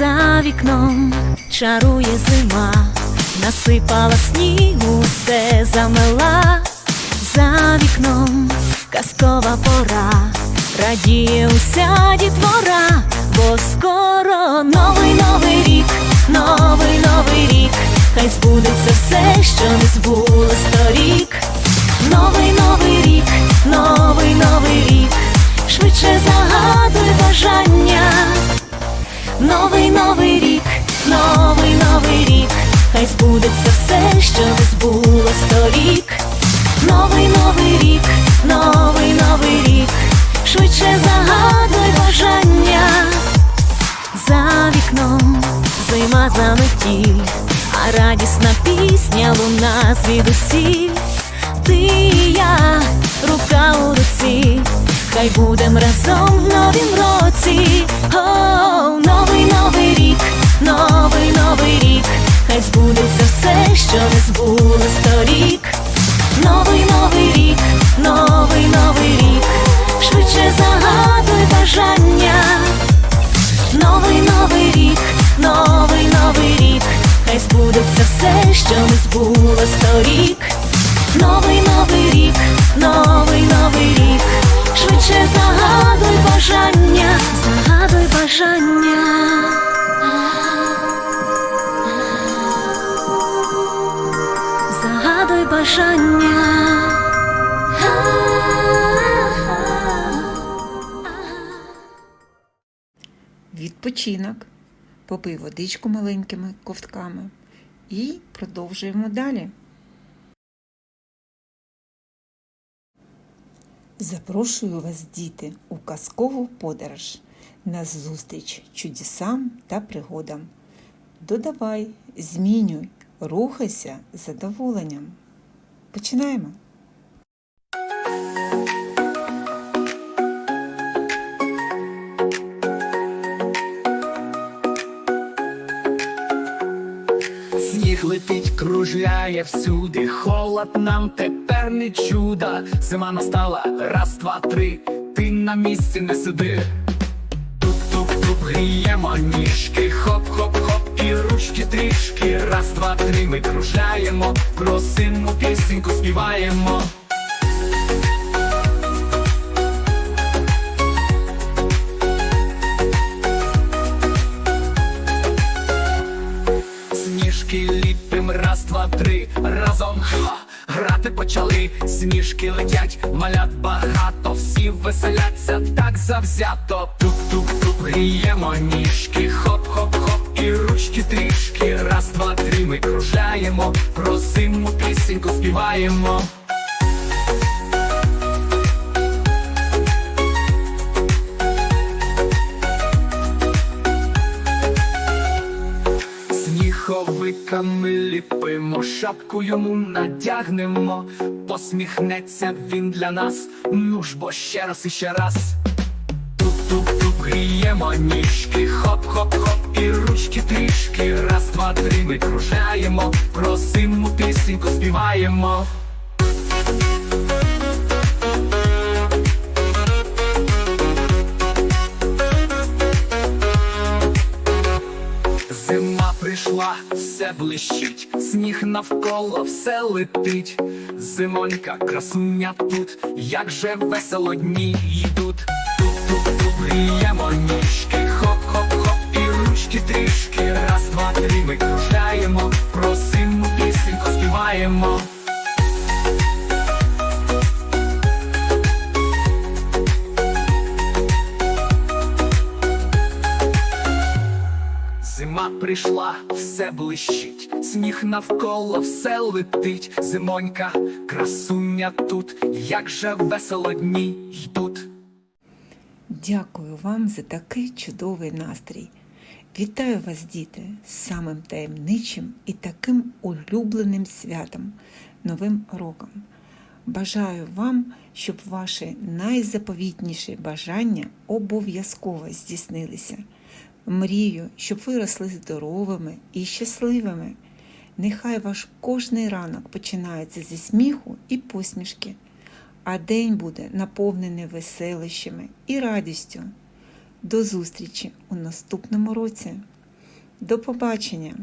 вікном чарує зима, насипала снігу, все замела, за вікном казкова пора, радіє уся дітвора, бо скоро новий новий рік, новий новий рік, хай збудеться все, що не збулось Новий новий рік, новий новий рік, хай збудеться все, що не збулось торік. Новий новий рік, новий новий рік, швидше загадуй бажання. За вікном зима заметіль, а радісна пісня луна звідусіль. Хай будем разом в новім році. О, новий новий рік, новий новий рік, хай збудеться все, що не збулось торік. Новий новий рік, новий новий рік, швидше загадуй бажання. Новий новий рік, новий новий рік, хай збудеться все, що не збулось торік. Бажання. Загадуй бажання. Відпочинок. Попий водичку маленькими ковтками і продовжуємо далі. Запрошую вас, діти, у казкову подорож на зустріч чудесам та пригодам. Додавай, змінюй, рухайся з задоволенням. Починаємо! Сніг летить, кружляє всюди, холод нам тепер не чудо. Зима настала, раз, два, три, ти на місці не сиди. Гріємо ніжки, хоп-хоп-хоп, і ручки трішки. Раз, два, три, ми кружляємо, про синну пісеньку співаємо. Сніжки ліпим, раз, два, три, разом грати почали, сніжки летять, малят багато, всі веселяться так завзято. Туп-туп-туп, гріємо ніжки, хоп-хоп-хоп, і ручки трішки. Раз, два, три, ми кружаємо, про зиму пісеньку співаємо. Сніговиками ліпимо, шапку йому надягнемо, посміхнеться він для нас, ну ж бо ще раз і ще раз. Туп-туп-туп, гріємо ніжки, хоп-хоп-хоп, і ручки трішки. Раз, два, три, ми кружаємо, про зиму пісеньку співаємо. Все блищить, сніг навколо все летить. Зимонька, красуня тут, як же весело дні йдуть. Тут-тут-тут гріємо ніжки, хоп-хоп-хоп, і ручки трішки. Прийшла, все блищить, сніг навколо все летить. Зимонька, красуня тут, як же весело дні йдуть. Дякую вам за такий чудовий настрій. Вітаю вас, діти, з самим таємничим і таким улюбленим святом, Новим роком. Бажаю вам, щоб ваші найзаповітніші бажання обов'язково здійснилися. Мрію, щоб ви росли здоровими і щасливими. Нехай ваш кожний ранок починається зі сміху і посмішки, а день буде наповнений веселищами і радістю. До зустрічі у наступному році! До побачення!